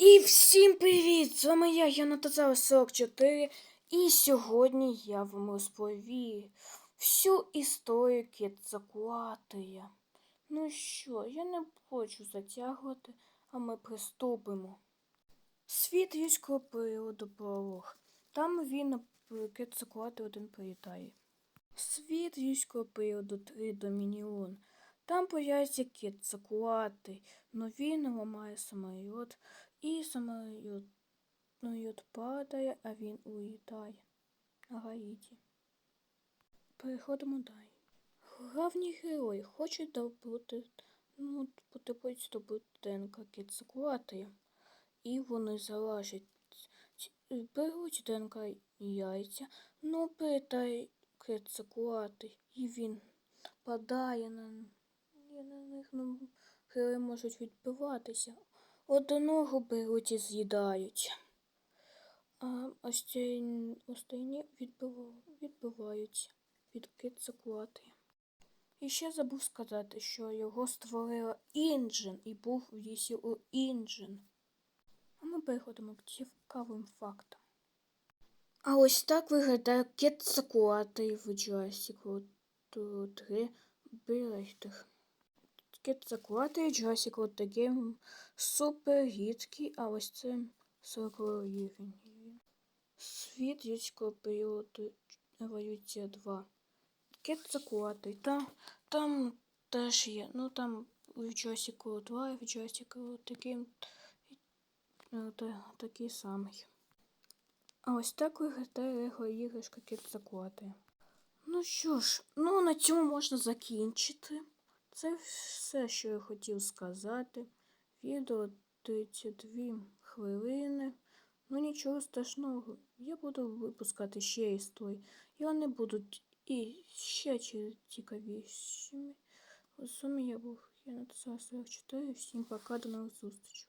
І всім привіт! З вами я, я Натазава 44, і сьогодні я вам розповім всю історію Кецакуатия. Ну що, я не хочу затягувати, а ми приступимо. Світ юрського періоду пролог. Там він Кецакуати один прилітає. Світ юрського періоду 3 Домініон. Там появляється Кецакуати, но він ламає самоліт, і самоліт самоліт падає, а він улітає Гаїті. Переходимо далі. Главні герої хочуть добути, ну, потребують здобути ДНК Кецакуатия. І вони залажать, беруть ДНК яйця, но передає Кецакуатий, і він падає на, на ну, можуть відбиватися. Одного беруть і з'їдають. А остальні, відбиваються від Кецакуати. І ще забув сказати, що його створила Інджен і був в лісі у Інджен. А ми переходимо к цікавим фактам. А ось так виглядає Кецакуати в Jurassic World 3 Бережтих. Кецакуати в Jurassic World такий супер рідкий, а ось це 40 рівень. Світ людського періоду еволюція 2. Кецакуати. Там, там теж є. Ну там в World 2 і в World такий, е, такий самий. А ось так виглядає його іграшка Кецакуати. Ну що ж, ну на цьому можна закінчити. Це все, що я хотів сказати. Відео 32 хвилини. Ну нічого страшного. Я буду випускати ще історії. І вони будуть і ще цікавішими. У сумі я був. Я написав 44. Всім пока, до нових зустрічей.